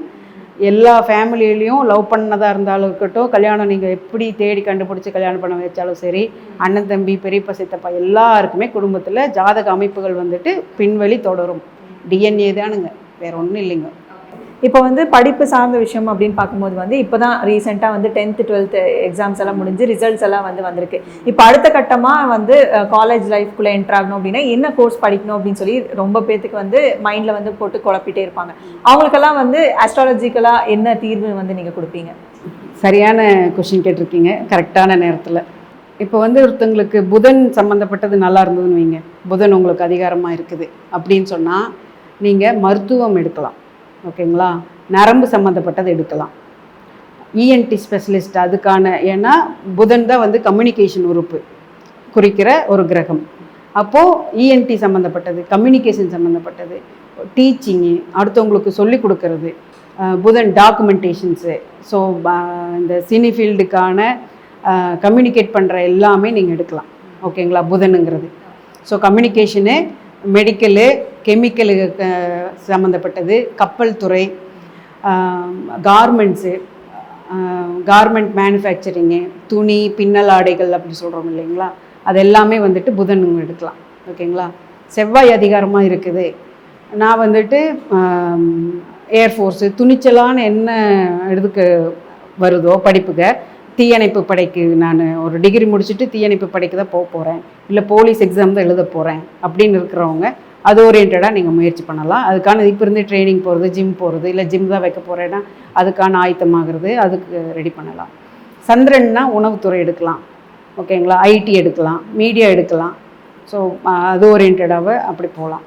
எல்லா ஃபேமிலியிலையும் லவ் பண்ணதாக இருந்தாலும் இருக்கட்டும் கல்யாணம் நீங்கள் எப்படி தேடி கண்டுபிடிச்சி கல்யாணம் பண்ண வச்சாலும் சரி அண்ணன் தம்பி பெரியப்பா சித்தப்பா எல்லாருக்குமே குடும்பத்தில் ஜாதக அமைப்புகள் வந்துட்டு பின்வழி தொடரும். டிஎன்ஏ தானுங்க வேறு ஒன்றும் இல்லைங்க. இப்போ வந்து படிப்பு சார்ந்த விஷயம் அப்படின்னு பார்க்கும்போது வந்து இப்போ தான் ரீசெண்டாக வந்து டென்த்து டுவெல்த்து எக்ஸாம்ஸ் எல்லாம் முடிஞ்சு ரிசல்ட்ஸ் எல்லாம் வந்து வந்திருக்கு. இப்போ அடுத்த கட்டமாக வந்து காலேஜ் லைஃப்குள்ளே என்ட்ரு ஆகணும் அப்படின்னா என்ன கோர்ஸ் படிக்கணும் அப்படின்னு சொல்லி ரொம்ப பேத்துக்கு வந்து மைண்டில் வந்து போட்டு குழப்பிட்டே இருப்பாங்க. அவங்களுக்கெல்லாம் வந்து அஸ்ட்ராலஜிக்கலாக என்ன தீர்வு வந்து நீங்கள் கொடுப்பீங்க? சரியான கொஷின் கேட்டிருக்கீங்க கரெக்டான நேரத்தில். இப்போ வந்து ஒருத்தங்களுக்கு புதன் சம்மந்தப்பட்டது நல்லா இருந்ததுன்னு வைங்க. புதன் உங்களுக்கு அதிகாரமாக இருக்குது அப்படின்னு சொன்னால் நீங்கள் மருத்துவம் எடுக்கலாம். ஓகேங்களா? நரம்பு சம்மந்தப்பட்டது எடுக்கலாம். இஎன்டி ஸ்பெஷலிஸ்ட் அதுக்கான ஏன்னா புதன் தான் வந்து கம்யூனிகேஷன் உறுப்பு குறிக்கிற ஒரு கிரகம். அப்போது இஎன்டி சம்மந்தப்பட்டது கம்யூனிகேஷன் சம்மந்தப்பட்டது டீச்சிங்கு அடுத்தவங்களுக்கு சொல்லிக் கொடுக்கறது புதன் டாக்குமெண்டேஷன்ஸு ஸோ இந்த சினி ஃபீல்டுக்கான கம்யூனிகேட் பண்ணுற எல்லாமே நீங்கள் எடுக்கலாம். ஓகேங்களா? புதனுங்கிறது. ஸோ கம்யூனிகேஷனு மெடிக்கலு கெமிக்கலு சம்மந்தப்பட்டது கப்பல் துறை கார்மெண்ட்ஸு கார்மெண்ட் மேனுஃபேக்சரிங்கு துணி பின்னல் ஆடைகள் அப்படி சொல்கிறோம் இல்லைங்களா? அது எல்லாமே வந்துட்டு புதன் எடுக்கலாம். ஓகேங்களா? செவ்வாய் அதிகாரமாக இருக்குது. நான் வந்துட்டு ஏர்ஃபோர்ஸு துணிச்சலான என்ன இதுக்கு வருதோ படிப்புக்கு தீயணைப்பு படைக்கு நான் ஒரு டிகிரி முடிச்சுட்டு தீயணைப்பு படைக்கு தான் போக போகிறேன் இல்லை போலீஸ் எக்ஸாம் தான் எழுத போகிறேன் அப்படின்னு இருக்கிறவங்க அது ஓரியன்டாக நீங்கள் முயற்சி பண்ணலாம். அதுக்கான இப்போ இருந்து ட்ரைனிங் போகிறது ஜிம் போகிறது இல்லை ஜிம் தான் வைக்க போகிறேன்னா அதுக்கான ஆயத்தமாகிறது அதுக்கு ரெடி பண்ணலாம். சந்திரன்னா உணவுத்துறை எடுக்கலாம். ஓகேங்களா ஐடி எடுக்கலாம். மீடியா எடுக்கலாம். ஸோ அது ஓரியன்டாகவே அப்படி போகலாம்.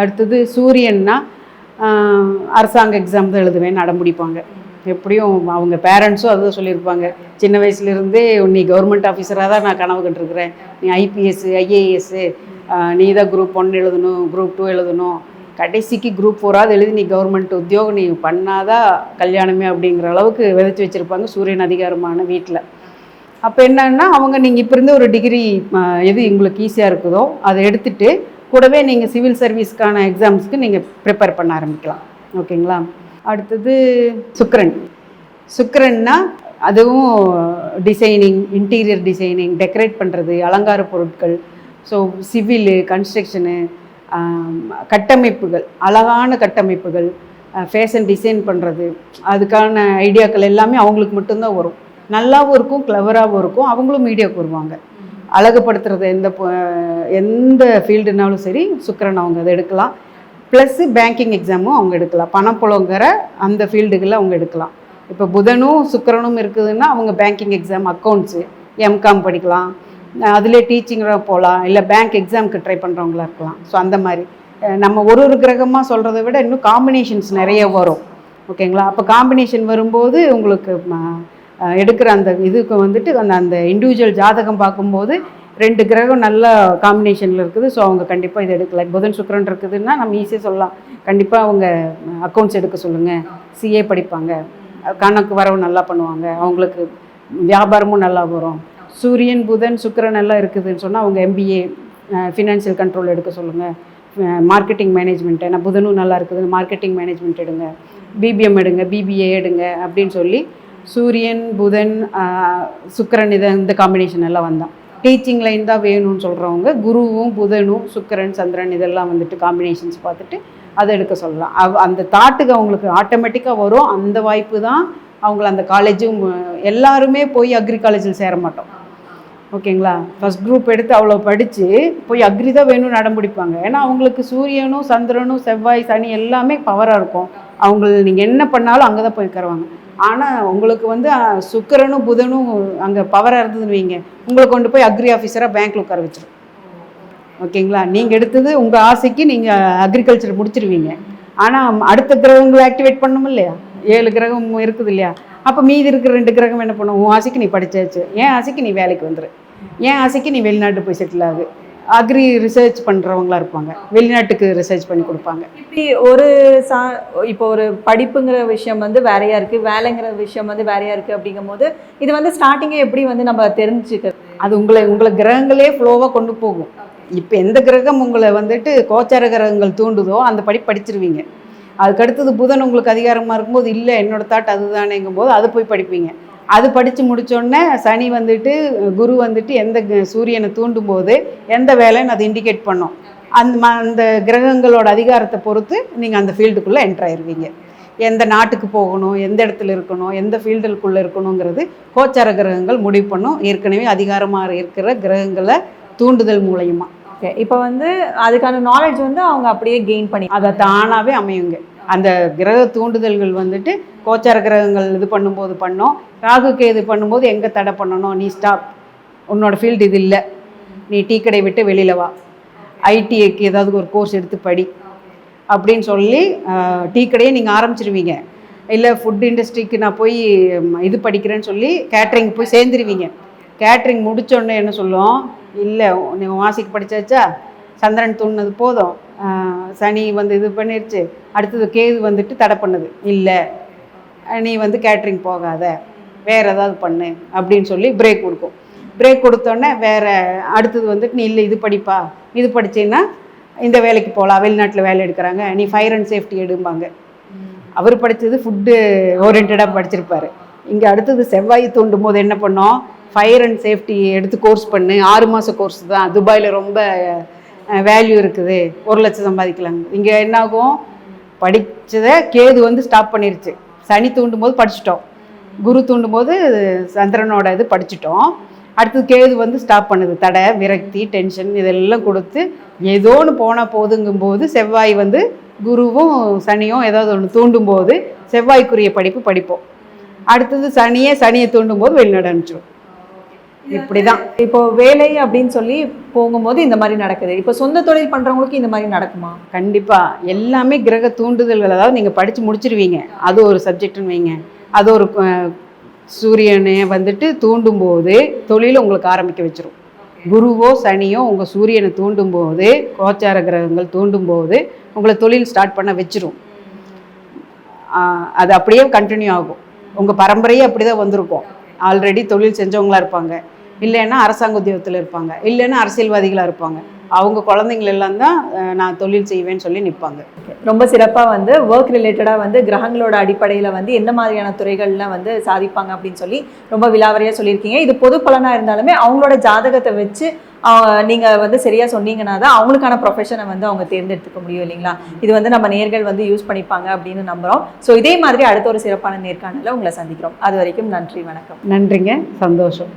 அடுத்தது சூரியன்னா அரசாங்க எக்ஸாம் தான் எழுதுவேன் நடமுடிப்பாங்க எப்படியும் அவங்க பேரண்ட்ஸும் அதுதான் சொல்லியிருப்பாங்க. சின்ன வயசுலேருந்தே நீ கவர்மெண்ட் ஆஃபீஸராக தான் நான் கனவு கண்டிருக்கிறேன். நீ ஐபிஎஸ்ஸு ஐஏஎஸ்ஸு நீ தான் குரூப் ஒன் எழுதணும் குரூப் டூ எழுதணும். கடைசிக்கு குரூப் ஃபோராவது எழுதி நீ கவர்மெண்ட் உத்தியோகம் நீ பண்ணாதான் கல்யாணமே அப்படிங்கிற அளவுக்கு விதைச்சி வச்சுருப்பாங்க சூரியன் அதிகாரமான வீட்டில் அப்போ என்னன்னா அவங்க நீங்கள் இப்போ இருந்து ஒரு டிகிரி எது உங்களுக்கு ஈஸியாக இருக்குதோ அதை எடுத்துகிட்டு கூடவே நீங்கள் சிவில் சர்வீஸ்க்கான எக்ஸாம்ஸ்க்கு நீங்கள் ப்ரிப்பேர் பண்ண ஆரம்பிக்கலாம். ஓகேங்களா? அடுத்தது சுக்கரன். சுக்கரன்னா அதுவும் டிசைனிங் இன்டீரியர் டிசைனிங் டெக்கரேட் பண்ணுறது அலங்கார பொருட்கள் ஸோ சிவிலு கன்ஸ்ட்ரக்ஷனு கட்டமைப்புகள் அழகான கட்டமைப்புகள் ஃபேஷன் டிசைன் பண்ணுறது அதுக்கான ஐடியாக்கள் எல்லாமே அவங்களுக்கு மட்டும்தான் வரும். நல்லாவும் இருக்கும் கிளவராகவும் இருக்கும் அவங்களும் மீடியாவுக்கு வருவாங்க. அழகுபடுத்துறது எந்த எந்த ஃபீல்டுனாலும் சரி சுக்கரன் அவங்க அதை எடுக்கலாம். ப்ளஸ்ஸு பேங்கிங் எக்ஸாமும் அவங்க எடுக்கலாம். பணப்புலங்கிற அந்த ஃபீல்டுகளில் அவங்க எடுக்கலாம். இப்போ புதனும் சுக்கரனும் இருக்குதுன்னா அவங்க பேங்கிங் எக்ஸாம் அக்கௌண்ட்ஸு எம்காம் படிக்கலாம். அதிலே டீச்சிங்காக போகலாம் இல்லை பேங்க் எக்ஸாமுக்கு ட்ரை பண்ணுறவங்களா இருக்கலாம். ஸோ அந்த மாதிரி. நம்ம ஒரு ஒரு கிரகமாக சொல்கிறத விட இன்னும் காம்பினேஷன்ஸ் நிறைய வரும். ஓகேங்களா? அப்போ காம்பினேஷன் வரும்போது உங்களுக்கு எடுக்கிற அந்த இதுக்கு வந்துட்டு அந்த அந்த இண்டிவிஜுவல் ஜாதகம் பார்க்கும்போது ரெண்டு கிரகம் நல்ல காம்பினேஷனில் இருக்குது. ஸோ அவங்க கண்டிப்பாக இது எடுக்கலாம் புதன் சுக்கரன் இருக்குதுன்னா நம்ம ஈஸியாக சொல்லலாம். கண்டிப்பாக அவங்க அக்கௌண்ட்ஸ் எடுக்க சொல்லுங்கள் சிஏ படிப்பாங்க. கணக்கு வரவு நல்லா பண்ணுவாங்க. அவங்களுக்கு வியாபாரமும் நல்லா வரும். சூரியன் புதன் சுக்கரன் எல்லாம் இருக்குதுன்னு சொன்னால் அவங்க எம்பிஏ ஃபினான்ஷியல் கண்ட்ரோல் எடுக்க சொல்லுங்கள் மார்க்கெட்டிங் மேனேஜ்மெண்ட் ஏன்னா புதனும் நல்லா இருக்குதுன்னு மார்க்கெட்டிங் மேனேஜ்மெண்ட் எடுங்க. பிபிஎம் எடுங்க. பிபிஏ எடுங்க அப்படின்னு சொல்லி சூரியன் புதன் சுக்கரன் இதை இந்த காம்பினேஷன் எல்லாம் வந்தான். டீச்சிங் லைன் தான் வேணும்னு சொல்கிறவங்க குருவும் புதனும் சுக்கிரன் சந்திரன் இதெல்லாம் வந்துட்டு காம்பினேஷன்ஸ் பார்த்துட்டு அதை எடுக்க சொல்லலாம். அவ் அந்த தாட்டுக்கு அவங்களுக்கு ஆட்டோமேட்டிக்காக வரும். அந்த வாய்ப்பு தான் அவங்கள அந்த காலேஜும் எல்லாருமே போய் அக்ரி காலேஜில் சேர மாட்டோம். ஓகேங்களா? ஃபஸ்ட் குரூப் எடுத்து அவ்வளோ படித்து போய் அக்ரி தான் வேணும்னு அடம் பிடிப்பாங்க. ஏன்னா அவங்களுக்கு சூரியனும் சந்திரனும் செவ்வாய் சனி எல்லாமே பவராக இருக்கும். அவங்க நீங்கள் என்ன பண்ணாலும் அங்கே தான் போய் உட்காருவாங்க. ஆனால் உங்களுக்கு வந்து சுக்கரனும் சுக்கிரனும் புதனும் அங்கே பவராக இருந்ததுன்னு வைங்க. உங்களை கொண்டு போய் அக்ரி ஆஃபீஸராக பேங்க்கில் உட்கார வச்சிடும் ஓகேங்களா? நீங்கள் எடுத்தது உங்கள் ஆசைக்கு நீங்கள் அக்ரிகல்ச்சர் முடிச்சிருவீங்க. ஆனால் அடுத்த கிரகங்களை ஆக்டிவேட் பண்ணும் இல்லையா? ஏழு கிரகம் இருக்குது இல்லையா? அப்போ மீதி இருக்கிற ரெண்டு கிரகம் என்ன பண்ணும்? உன் ஆசைக்கு நீ படிச்சாச்சு. என் ஆசைக்கு நீ வேலைக்கு வந்துடு என் ஆசைக்கு நீ வெளிநாட்டு போய் செட்டில் ஆகு. அக்ரி ரிசர்ச் பண்ணுறவங்களா இருப்பாங்க. வெளிநாட்டுக்கு ரிசர்ச் பண்ணி கொடுப்பாங்க. இப்படி ஒரு சா இப்போ ஒரு படிப்புங்கிற விஷயம் வந்து வேறையா இருக்கு. வேலைங்கிற விஷயம் வந்து வேறையா இருக்கு அப்படிங்கும்போது இது வந்து ஸ்டார்டிங்கே எப்படி வந்து நம்ம தெரிஞ்சுக்கிறது? அது உங்களை உங்களை கிரகங்களே ஃப்ளோவாக கொண்டு போகும். இப்போ எந்த கிரகம் உங்களை வந்துட்டு கோச்சார கிரகங்கள் தூண்டுதோ அந்த படி படிச்சிருவீங்க. அதுக்கு அடுத்தது புதன் உங்களுக்கு அதிகாரமாக இருக்கும்போது இல்லை என்னோட தாட் அதுதானேங்கும் போது அது போய் படிப்பீங்க. அது படித்து முடிச்சோடனே சனி வந்துட்டு குரு வந்துட்டு எந்த சூரியனை தூண்டும் போது எந்த வேலைன்னு அது இண்டிகேட் பண்ணும். அந்த அந்த கிரகங்களோட அதிகாரத்தை பொறுத்து நீங்கள் அந்த ஃபீல்டுக்குள்ளே என்டர் ஆயிருவீங்க. எந்த நாட்டுக்கு போகணும் எந்த இடத்துல இருக்கணும் எந்த ஃபீல்டுக்குள்ளே இருக்கணுங்கிறது கோச்சார கிரகங்கள் முடிவு பண்ணும். ஏற்கனவே அதிகாரமாக இருக்கிற கிரகங்களை தூண்டுதல் மூலயமா. இப்போ வந்து அதுக்கான நாலேஜ் வந்து அவங்க அப்படியே கெயின் பண்ணி அதை தானாகவே அமையுங்க. அந்த கிரக தூண்டுதல்கள் வந்துட்டு கோச்சார கிரகங்கள் இது பண்ணும்போது பண்ணோம். ராகுக்கு இது பண்ணும்போது எங்கே தடை பண்ணணும்? நீ ஸ்டாப் உன்னோட ஃபீல்டு இது இல்லை. நீ டீ கடை விட்டு வெளியில் வா. ஐடிஐக்கு ஏதாவது ஒரு கோர்ஸ் எடுத்து படி. அப்படின்னு சொல்லி டீ கடையை நீங்கள் ஆரம்பிச்சிருவீங்க. இல்லை ஃபுட் இண்டஸ்ட்ரிக்கு நான் போய் இது படிக்கிறேன்னு சொல்லி கேட்ரிங் போய் சேர்ந்துருவீங்க. கேட்ரிங் முடித்தோடனே என்ன சொல்லும் இல்லை நீ வாசிக்கு படிச்சாச்சா? சந்திரன் தூண்டினது போதும். சனி வந்து இது பண்ணிருச்சு. அடுத்தது கேது வந்துட்டு தடை பண்ணுது. இல்லை நீ வந்து கேட்ரிங் போகாத. வேறு ஏதாவது பண்ணு அப்படின்னு சொல்லி பிரேக் கொடுக்கும். பிரேக் கொடுத்தோன்னே வேறு அடுத்தது வந்துட்டு நீ இல்லை இது படிப்பா. இது படிச்சீன்னா இந்த வேலைக்கு போகலாம் வெளிநாட்டில் வேலை எடுக்கிறாங்க. நீ ஃபயர் அண்ட் சேஃப்டி எடும்பாங்க. அவர் படித்தது ஃபுட்டு ஓரியன்டாக படிச்சிருப்பார். இங்கே அடுத்தது செவ்வாய் தூண்டும் போது என்ன பண்ணோம்? ஃபயர் அண்ட் சேஃப்டி எடுத்து கோர்ஸ் பண்ணு. ஆறு மாத கோர்ஸ் தான். துபாயில் ரொம்ப வேல்யூ இருக்குது. ஒரு லட்சம் சம்பாதிக்கலாங்க இங்கே என்னாகும்? படித்ததை கேது வந்து ஸ்டாப் பண்ணிருச்சு. சனி தூண்டும் போது படிச்சிட்டோம். குரு தூண்டும் போது சந்திரனோட இது படிச்சிட்டோம். அடுத்தது கேது வந்து ஸ்டாப் பண்ணுது. தடை விரக்தி டென்ஷன் இதெல்லாம் கொடுத்து ஏதோ ஒன்று போனால் போதுங்கும்போது செவ்வாய் வந்து குருவும் சனியும் ஏதாவது ஒன்று தூண்டும் போது செவ்வாய்க்குரிய படிப்பு படிப்போம். அடுத்தது சனியே சனியை தூண்டும் போது வெளிநாடு அனுப்பிச்சிடும் இப்படி தான் இப்போ வேலை அப்படின்னு சொல்லி போகும்போது இந்த மாதிரி நடக்குது. இப்போ சொந்த தொழில் பண்றவங்களுக்கு இந்த மாதிரி நடக்குமா? கண்டிப்பாக எல்லாமே கிரக தூண்டுதல்கள். அதாவது நீங்கள் படித்து முடிச்சிருவீங்க. அது ஒரு சப்ஜெக்ட்னு வைங்க. அது ஒரு சூரியனை வந்துட்டு தூண்டும் போது தொழில் உங்களுக்கு ஆரம்பிக்க வச்சிரும். குருவோ சனியோ உங்கள் சூரியனை தூண்டும் போது கோச்சார கிரகங்கள் தூண்டும் போது உங்களை தொழில் ஸ்டார்ட் பண்ண வச்சிரும். அது அப்படியே கண்டினியூ ஆகும். உங்கள் பரம்பரையே அப்படி தான் வந்திருக்கும். ஆல்ரெடி தொழில் செஞ்சவங்களா இருப்பாங்க. இல்லைன்னா அரசாங்க உத்தியோகத்தில் இருப்பாங்க. இல்லைன்னா அரசியல்வாதிகளாக இருப்பாங்க. அவங்க குழந்தைங்கள் எல்லாம் தான் நான் தொழில் செய்வேன்னு சொல்லி நிற்பாங்க ரொம்ப சிறப்பா வந்து ஒர்க் ரிலேட்டடா வந்து கிரகங்களோட அடிப்படையில வந்து என்ன மாதிரியான துறைகள்ல வந்து சாதிப்பாங்க அப்படின்னு சொல்லி ரொம்ப விலாவரியா சொல்லியிருக்கீங்க. இது பொது பலனா இருந்தாலுமே அவங்களோட ஜாதகத்தை வச்சு ஆஹ், நீங்க வந்து சரியா சொன்னீங்கன்னா தான் அவங்களுக்கான ப்ரொஃபஷனை வந்து அவங்க தேர்ந்தெடுத்துக்க முடியும் இல்லைங்களா? இது வந்து நம்ம நேர்கள் வந்து யூஸ் பண்ணிப்பாங்க அப்படின்னு நம்புறோம். ஸோ இதே மாதிரி அடுத்த ஒரு சிறப்பான நேர்காணல உங்களை சந்திக்கிறோம். அது வரைக்கும் நன்றி வணக்கம். நன்றிங்க. சந்தோஷம்.